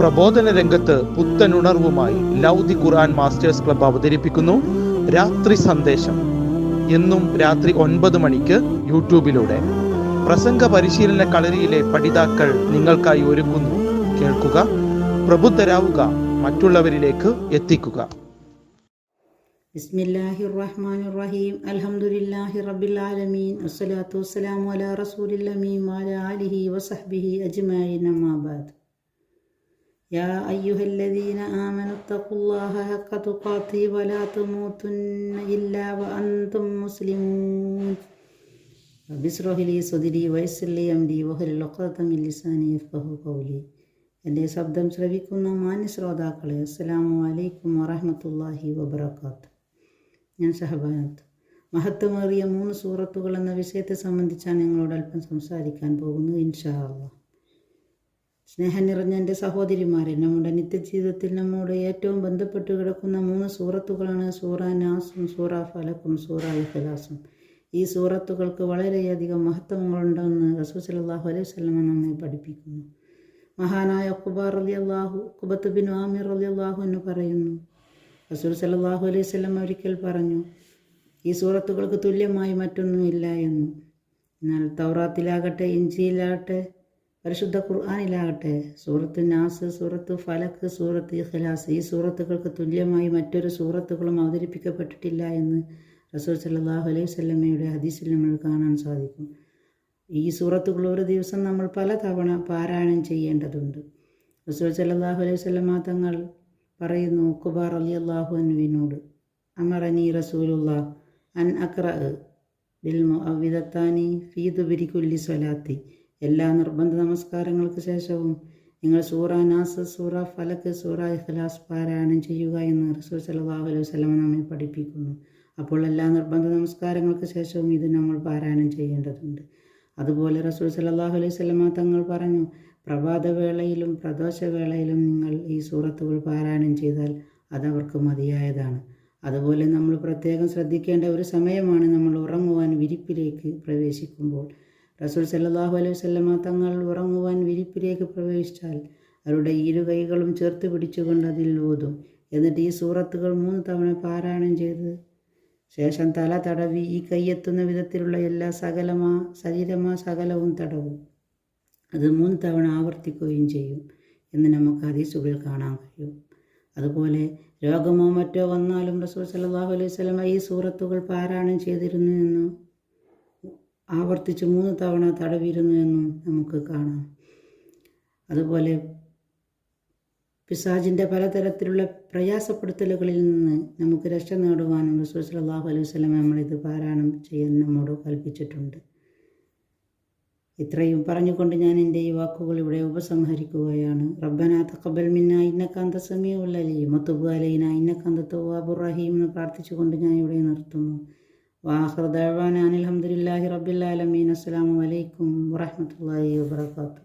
പ്രബോധന രംഗത്ത് പുത്തനുണർവുമായി ലൗദി ഖുർആൻ masters club അവതരിപ്പിക്കുന്നു. രാത്രി സന്ദേശം. എന്നും രാത്രി ഒൻപത് മണിക്ക് യൂട്യൂബിലൂടെ. പ്രസംഗ പരിശീലന കളരിയിലെ പഠിതാക്കൾ നിങ്ങൾക്കായി ഒരുക്കുന്നു കേൾക്കുക പ്രബുദ്ധരാവുക മറ്റുള്ളവരിലേക്ക് എത്തിക്കുക. ബിസ്മില്ലാഹി റഹ്മാൻ റഹീം റബ്ബിൽ ആലമീൻ അസ്സലാത്തു വസ്സലാമു അലാ റസൂലിൽ അമീൻ വഅലാ ആലിഹി വസഹ്ബിഹി അജ്മഈൻ അമ്മാ أيها الذين آمنوا اتقوا الله حق تقاته ولا تموتن إلا وأنتم مسلمون رب اشرح لي صدري ويسر لي أمري വഹ്ലുൽ ഉഖ്ദത من لساني യഫ്ഖഹു قولي എന്റെ ശബ്ദം ശ്രവിക്കുന്ന മാന്യ ശ്രോതാക്കളെ അസ്സലാമു അലൈക്കും വറഹമത്തല്ലാഹി വബർക്കാത്ത് ഞാൻ ഷഹബാനത്ത്. മഹത്വമേറിയ മൂന്ന് സൂറത്തുകൾ എന്ന വിഷയത്തെ സംബന്ധിച്ചാണ് ഞങ്ങളോട് അല്പം സംസാരിക്കാൻ പോകുന്നത് ഇൻഷാ അള്ളാഹ് സ്നേഹം നിറഞ്ഞ എന്റെ സഹോദരിമാരെ നമ്മുടെ നിത്യജീവിതത്തിൽ നമ്മോട് ഏറ്റവും ബന്ധപ്പെട്ട് കിടക്കുന്ന മൂന്ന് സൂറത്തുകളാണ് സൂറ നാസും സൂറ ഫലക്കും സൂറ ഇഖലാസും. ഈ സൂറത്തുകൾക്ക് വളരെയധികം മഹത്വങ്ങളുണ്ടെന്ന് റസൂൽ സലാഹു അലൈഹി വസല്ലം നമ്മെ പഠിപ്പിക്കുന്നു. മഹാനായ കുബാർ അലി അള്ളാഹു കുബത്ത് ബിൻ ആമിർ അലി അള്ളാഹു എന്ന് പറയുന്നു. റസൂൽ സലാഹു അലൈഹി സ്വലം ഒരിക്കൽ പറഞ്ഞു ഈ സൂറത്തുകൾക്ക് തുല്യമായി മറ്റൊന്നുമില്ല എന്ന്. എന്നാൽ തൗറാത്തിലാകട്ടെ ഇഞ്ചിയിലാകട്ടെ പരിശുദ്ധ ഖുർആാനിലാകട്ടെ സൂറത്ത് നാസ് സൂറത്ത് ഫലക്ക് സൂറത്ത് ഇഖ്ലാസ് ഈ സൂറത്തുകൾക്ക് തുല്യമായി മറ്റൊരു സൂറത്തുകളും അവതരിപ്പിക്കപ്പെട്ടിട്ടില്ല എന്ന് റസൂൽ സല്ലാഹു അലൈഹി സ്വല്ലമ്മയുടെ ഹദീസിൽ നമ്മൾ കാണാൻ സാധിക്കും. ഈ സൂറത്തുകൾ ഒരു ദിവസം നമ്മൾ പല തവണ പാരായണം ചെയ്യേണ്ടതുണ്ട്. റസൂൽ സല്ലാഹു അലൈഹി സ്വല്ലമ്മ തങ്ങൾ പറയുന്നു കുബാർ അലി അള്ളാഹു അനുവിനോട് അമറനി റസൂലുള്ള അൻ അക്ര ബിൽ മുഅവിദത്താനി ഫീ ദുബിരി കുല്ലി സ്വലാത്തി. എല്ലാ നിർബന്ധ നമസ്കാരങ്ങൾക്ക് ശേഷവും നിങ്ങൾ സൂറ നാസ് സൂറ ഫലക്ക് സൂറ ഇഖ്ലാസ് പാരായണം ചെയ്യുക എന്ന് റസൂൽ സല്ലല്ലാഹു അലൈഹി വസ്ലമ നമ്മെ പഠിപ്പിക്കുന്നു. അപ്പോൾ എല്ലാ നിർബന്ധ നമസ്കാരങ്ങൾക്ക് ശേഷവും ഇത് നമ്മൾ പാരായണം ചെയ്യേണ്ടതുണ്ട്. അതുപോലെ റസൂൽ സല്ലല്ലാഹു അലൈഹി വസല്ലമ തങ്ങൾ പറഞ്ഞു പ്രഭാതവേളയിലും പ്രദോഷവേളയിലും നിങ്ങൾ ഈ സൂറത്തുകൾ പാരായണം ചെയ്താൽ അതവർക്ക് മതിയായതാണ്. അതുപോലെ നമ്മൾ പ്രത്യേകം ശ്രദ്ധിക്കേണ്ട ഒരു സമയമാണ് നമ്മൾ ഉറങ്ങുവാൻ വിരിപ്പിലേക്ക് പ്രവേശിക്കുമ്പോൾ. റസൂൽ സല്ലാഹു അലൈഹി വസല്ലമ തങ്ങൾ ഉറങ്ങുവാൻ വിരിപ്പിലേക്ക് പ്രവേശിച്ചാൽ അവരുടെ ഇരു കൈകളും ചേർത്ത് പിടിച്ചുകൊണ്ട് അതിൽ ഊതും. എന്നിട്ട് ഈ സൂറത്തുകൾ മൂന്ന് തവണ പാരായണം ചെയ്ത് ശേഷം തല തടവി ഈ കൈയെത്തുന്ന വിധത്തിലുള്ള എല്ലാ സകലമാ ശരീരമാ സകലവും തടവും. അത് മൂന്ന് തവണ ആവർത്തിക്കുകയും ചെയ്യും എന്ന് നമുക്ക് ഹദീസുകൾ കാണാൻ കഴിയും. അതുപോലെ രോഗമോ മറ്റോ വന്നാലും റസൂൽ സല്ലാഹു അലൈഹി സ്വലമ ഈ സൂറത്തുകൾ പാരായണം ചെയ്തിരുന്നു എന്നും ആവർത്തിച്ച് മൂന്ന് തവണ തടവിരുന്നു എന്നും നമുക്ക് കാണാം. അതുപോലെ പിസാജിന്റെ പലതരത്തിലുള്ള പ്രയാസപ്പെടുത്തലുകളിൽ നിന്ന് നമുക്ക് രക്ഷ നേടുവാനും റസൂൽ സല്ലല്ലാഹു അലൈഹി വസല്ലം നമ്മളിത് പാരായണം ചെയ്യാൻ നമ്മോട് കൽപ്പിച്ചിട്ടുണ്ട്. ഇത്രയും പറഞ്ഞുകൊണ്ട് ഞാൻ എന്റെ ഈ വാക്കുകൾ ഇവിടെ ഉപസംഹരിക്കുകയാണ്. റബ്ബന തഖബൽ മിന്ന ഇന്നക്കാന്ത സമയമുള്ള അലീം. വതുബ് അലൈന ഇന്നക്കാന്ത തവ്വാബുർ റഹീം എന്ന് പ്രാർത്ഥിച്ചുകൊണ്ട് ഞാൻ ഇവിടെ നിർത്തുന്നു. വാഹർ ദഅവാന അനിൽ അസ്സാം അലൈക്കും വറഹ്മത്തുള്ളാഹി വബറകാതുഹു